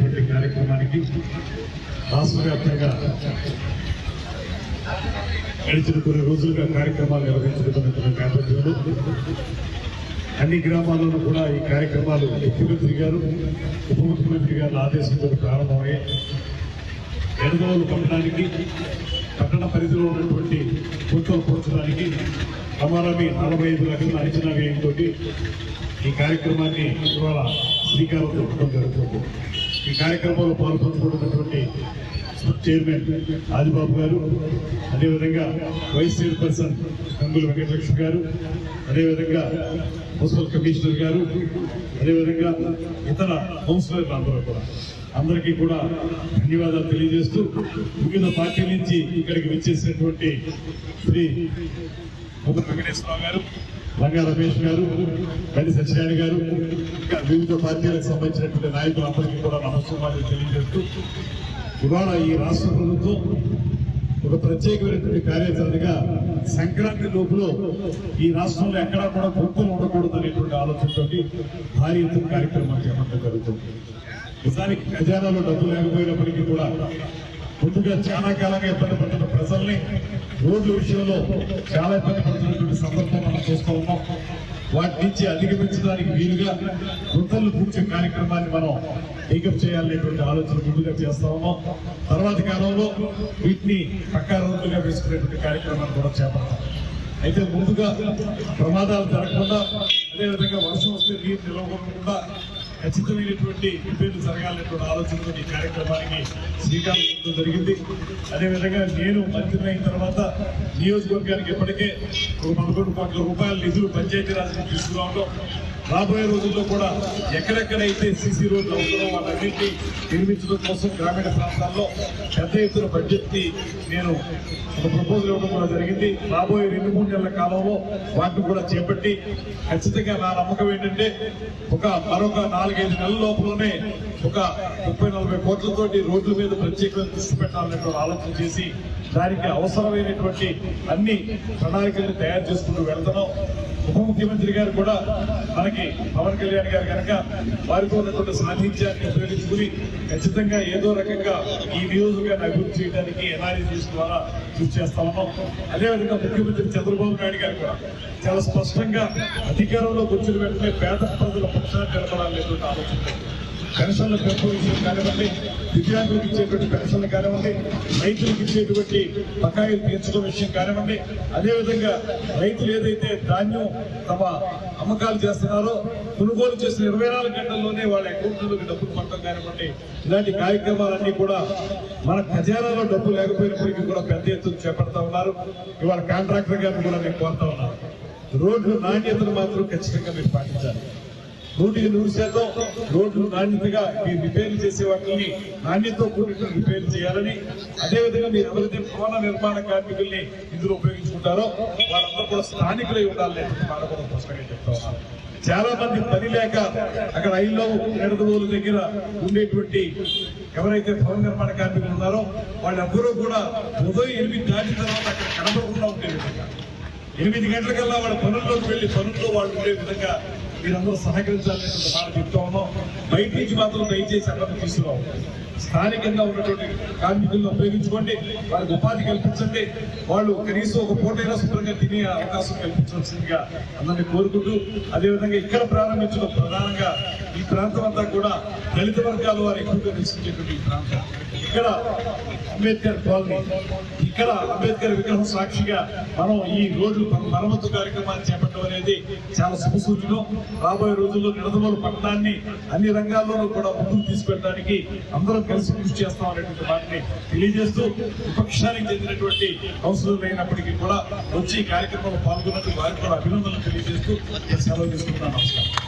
గంటలు కార్యక్రమానికి రాష్ట్ర వ్యాప్తంగా గడిచిన కొన్ని రోజులుగా కార్యక్రమాలు నిర్వహించబడుతున్న నేపథ్యంలో అన్ని గ్రామాల్లోనూ కూడా ఈ కార్యక్రమాలు ముఖ్యమంత్రి గారు ఉప ముఖ్యమంత్రి గారి ఆదేశంతో ప్రారంభమయ్యాయి ఎడదోలు పట్టడానికి పట్టణ పరిధిలో ఉన్నటువంటి గుంతలు పోర్చడానికి రమారమి నలభై ఐదు లక్షల అంచనా వ్యయంతో ఈ కార్యక్రమాన్ని ఇవాళ శ్రీకారం చుట్టడం జరుగుతుంది. ఈ కార్యక్రమంలో పాల్పంచుకుంటున్నటువంటి చైర్మన్ ఆదిబాబు గారు అదేవిధంగా వైస్ చైర్పర్సన్ గంగుల వెంకటలక్ష్మి గారు అదేవిధంగా మున్సిపల్ కమిషనర్ గారు అదేవిధంగా ఇతర కౌన్సిలర్లు అందరూ కూడా. అందరికీ కూడా ధన్యవాదాలు తెలియజేస్తూ వివిధ పార్టీల నుంచి ఇక్కడికి విచ్చేసినటువంటి శ్రీ ముగ్గురు వెంకటేశ్వరరావు గారు రంగా రమేష్ గారు గడి సత్యనారాయణ గారు ఇంకా వివిధ పార్టీలకు సంబంధించినటువంటి నాయకులందరికీ కూడా నమస్కారాలు తెలియజేస్తూ ఇవాళ ఈ రాష్ట్ర ప్రభుత్వం ఒక ప్రత్యేకమైనటువంటి కార్యాచరణగా సంక్రాంతి లోపల ఈ రాష్ట్రంలో ఎక్కడా కూడా గుర్తులు ఉండకూడదు అనేటువంటి ఆలోచనతో భారీ ఎత్తున కార్యక్రమాలు చేపట్టడం జరుగుతుంది. నిజానికి ఖజానాలో డబ్బు లేకపోయినప్పటికీ కూడా ముందుగా చాలా కాలంగా ఇబ్బంది పడుతున్న ప్రజల్ని రోడ్ల విషయంలో చాలా ఇబ్బంది పడుతున్నటువంటి సందర్భం మనం చూస్తూ ఉన్నాం. వాటి నుంచి అధిగమించడానికి వీలుగా వృద్ధులు పూర్చే కార్యక్రమాన్ని మనం టేకప్ చేయాలనేటువంటి ఆలోచన ముందుగా చేస్తా ఉన్నాం. తర్వాతి కాలంలో వీటిని పక్కా రోజులుగా వేసుకునేటువంటి కార్యక్రమాన్ని కూడా చేపడతాం. అయితే ముందుగా ప్రమాదాలు జరగకుండా అదేవిధంగా వర్షం వస్తే నీరు నిలవకుండా ఖచ్చితమైనటువంటి రిపేర్లు జరగాలనేటువంటి ఆలోచనతో ఈ కార్యక్రమానికి శ్రీకాకుళం జరిగింది. అదేవిధంగా నేను మంత్రి అయిన తర్వాత నియోజకవర్గానికి ఇప్పటికే ఒక పదకొండు కోట్ల రూపాయల నిధులు పంచాయతీరాజ్ తీసుకురావడం రాబోయే రోజుల్లో కూడా ఎక్కడెక్కడైతే సీసీ రోడ్లు అవసరమో వాళ్ళన్నింటినీ నిర్మించడం కోసం గ్రామీణ ప్రాంతాల్లో పెద్ద ఎత్తున బడ్జెట్ని నేను ఒక ప్రపోజల్ ఇవ్వడం కూడా జరిగింది. రాబోయే రెండు మూడు నెలల కాలంలో వాటిని కూడా చేపట్టి ఖచ్చితంగా నా నమ్మకం ఏంటంటే ఒక మరొక నాలుగైదు నెలల లోపలనే ఒక ముప్పై నలభై కోట్లతోటి రోడ్ల మీద ప్రత్యేకమైన దృష్టి పెట్టాలనేటువంటి ఆలోచన చేసి దానికి అవసరమైనటువంటి అన్ని ప్రణాళికలను తయారు చేసుకుంటూ వెళ్తున్నాం. ఉప ముఖ్యమంత్రి గారు కూడా మనకి పవన్ కళ్యాణ్ గారు కనుక వారితో ఉన్నటువంటి సాన్నిధ్యాన్ని ఉపయోగించుకుని ఖచ్చితంగా ఏదో రకంగా ఈ నియోజకవర్గాన్ని అభివృద్ధి చేయడానికి ఎన్ఆర్ఎస్ ద్వారా కృషి చేస్తా ఉన్నాం. అదేవిధంగా ముఖ్యమంత్రి చంద్రబాబు నాయుడు గారు కూడా చాలా స్పష్టంగా అధికారంలోకి వచ్చిన వెంటనే పేద ప్రజల పక్షాన్ని నిలబడాలనేటువంటి ఆలోచన పెన్షన్లు పెంపు విషయం కానివ్వండి దివ్యాంగులకు ఇచ్చేటువంటి పెన్షన్లు కానివ్వండి రైతులకు ఇచ్చేటువంటి బకాయిలు తీర్చడం విషయం కానివ్వండి అదేవిధంగా రైతులు ఏదైతే ధాన్యం తమ అమ్మకాలు చేస్తున్నారో కొనుగోలు చేసిన ఇరవై నాలుగు గంటల్లోనే వాళ్ళ అకౌంట్లోకి డబ్బులు పట్టడం కానివ్వండి ఇలాంటి కార్యక్రమాలన్నీ కూడా మన ఖజానాలో డబ్బు లేకపోయినప్పటికీ కూడా పెద్ద ఎత్తున చేపడతా ఉన్నారు. ఇవాళ కాంట్రాక్టర్ గారిని కూడా నేను కోరుతా ఉన్నాను రోడ్లు నాణ్యతను మాత్రం ఖచ్చితంగా మీరు పాటించాలి. నూటికి నూరు శాతం రోడ్లు నాణ్యతగా మీరు రిపేర్లు చేసే వాటిని నాణ్యతతో కూడిన రిపేర్ చేయాలని అదేవిధంగా మీరు ఎవరైతే భవన నిర్మాణ కార్మికుల్ని ఇందులో ఉపయోగించుకుంటారో వాళ్ళందరూ కూడా స్థానికులై ఉండాలని మాట కూడా స్పష్టంగా చెప్తా చాలా మంది పని లేక అక్కడ ఐల్లో ఎడదోలు దగ్గర ఉండేటువంటి ఎవరైతే భవన నిర్మాణ కార్మికులు ఉన్నారో వాళ్ళందరూ కూడా ఉదయం ఎనిమిది దాటిన తర్వాత అక్కడ కనబడకుండా ఉండే విధంగా ఎనిమిది గంటలకల్లా వాళ్ళ పనుల్లోకి వెళ్ళి పనుల్లో వాళ్ళు ఉండే విధంగా మీరందరూ సహకరించాలని మాట చెప్తా ఉన్నాం. బయట నుంచి మాత్రం దయచేసి అక్కడ తీసుకురావు స్థానికంగా ఉన్నటువంటి కార్మికులను ఉపయోగించుకోండి. వారికి ఉపాధి కల్పించండి. వాళ్ళు కనీసం ఒక పూటైనా శుభ్రంగా తినే అవకాశం కల్పించవలసిందిగా అందరినీ కోరుకుంటూ అదేవిధంగా ఇక్కడ ప్రారంభించడం ప్రధానంగా ఈ ప్రాంతం అంతా కూడా దళిత వర్గాల వారు ఎక్కువగా నివసించేటువంటి ఈ ప్రాంతం. ఇక్కడ అంబేద్కర్ కాలనీ ఇక్కడ అంబేద్కర్ విగ్రహం సాక్షిగా మనం ఈ రోజు మరమ్మతు కార్యక్రమాన్ని చేపట్టడం అనేది చాలా శుభసూచనం. రాబోయే రోజుల్లో నిడదవోలు పట్టణాన్ని అన్ని రంగాల్లోనూ కూడా ముందుకు తీసుకెళ్ళడానికి అందరం కలిసి కృషి చేస్తాం అనేటువంటి వాటిని తెలియజేస్తూ విపక్షానికి చెందినటువంటి కౌన్సిలర్లు అయినప్పటికీ కూడా వచ్చి ఈ కార్యక్రమంలో పాల్గొన్నట్టు వారికి కూడా అభినందనలు తెలియజేస్తూ నేను సెలవు తీసుకుంటున్నాను. నమస్కారం.